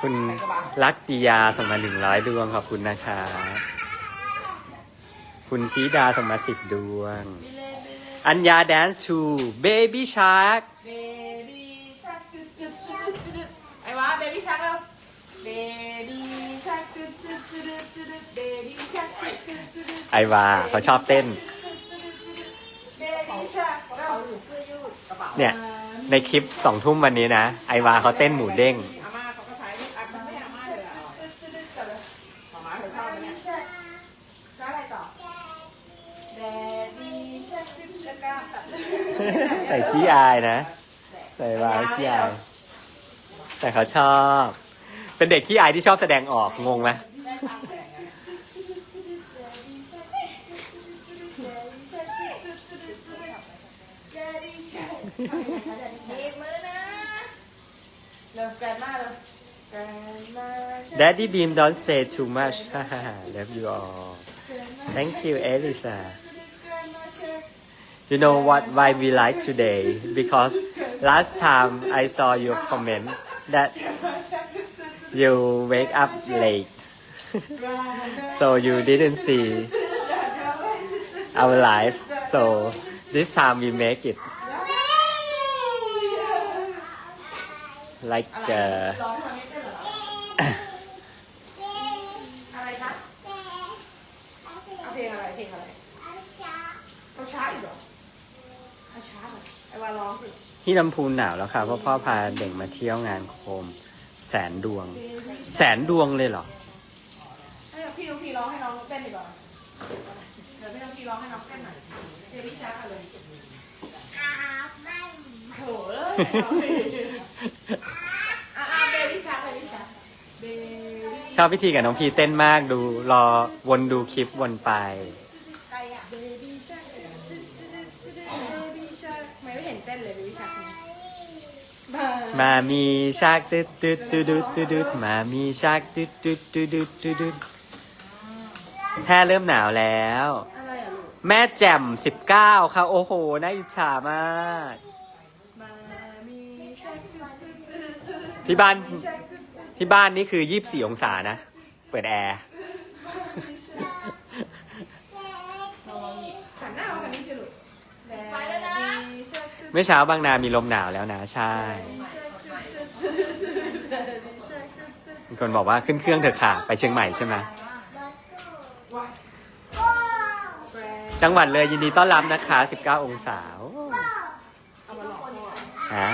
คุณลักติยาส่งมาหนึ่งร้อยดวงขอบคุณนะคะ คุณชีดาส่งมาสิบดวง อัญญาแดนซ์ชูเบบี้ชาร์กเบบี้ชักตึ๊ดตึ๊ดตึ๊ดตึ๊ดตึ๊ดไอ้วะเบบี้ชักแล้วเบบี้ชักตึ๊ดตึ๊ดตึ๊ดตึ๊ดตึ๊ดเบบี้ชักตึ๊ดตึ๊ดตึ๊ดตึ๊ดไอวาเขาชอบเต้น เบบี้ชักแล้วเนี่ย ในคลิปสองทุ่มวันนี้นะ ไอวาเขาเต้นหมูเด้ง อาม่าเขาก็ใช้อะมันไม่อาม่าเลยอะหมาม่าเธอชอบไหมเนี่ยแล้วอะไรต่อเบบี้ชักตึ๊ดแล้วก็ตัด ใส่ขี้อายนะ ใส่วาขี้อาย แต่เขาชอบ เป็นเด็กขี้อายที่ชอบแสดงออกงงไหมดีมือนะเริ่มแกรนมาเลยแกรนมา Daddy Beam don't say too much love you all thank you Elisa you know what why we like today? Because last time I saw your comment that you wake up late. So you didn't see our life. So this time we make it. Like uh, วาร้องสิที่ลำพูนหนาวแล้วค่ะเพราะพ่อพาเด็กมาเที่ยวงานโคม แสนดวง แสนดวงเลยเหรอให้พี่น้องพี่ร้องให้น้องเต้นดีกว่าเดี๋ยวพี่น้องพี่ร้องให้น้องเต้นหน่อยเบบี้ชาร์กเลยโถ่เอ้ยอะอะเบบี้ชาร์กเบบี้ชาร์กเบบี้ชอบพิธีกับน้องพีเต้นมากดูรอวนดูคลิปวนไป ใครอะเบบี้ชาร์กเบบี้ชาร์กไม่ เห็นเต้นเลยเบบี้ชาร์กมา มีชากตึ๊ดตึ๊ดตึ๊ดตึ๊ดตึ๊ดตึ๊ดมา มีชากตึ๊ดตึ๊ดตึ๊ดตึ๊ดตึ๊ดตึ๊ดแค่เริ่มหนาวแล้ว อะไรอะลูกแม่แจ่มสิบเก้าค่ะ โอ้โห น่าอิจฉามาก มามีชาร์กที่บ้าน ที่บ้านนี่คือยี่บสี่องศานะ เปิดแอร์หันหน้ามาคันนี้สิลูก ไปแล้วนะ เมื่อเช้าบางนามีลมหนาวแล้วนะ ใช่ มีคนบอกว่าขึ้นเครื่องเถอะค่ะ ไปเชียงใหม่ใช่ไหมจังหวัดเลยยินดีต้อนรับนะคะ 19 องศาโอ้เอามาหลอกพ่อฮะ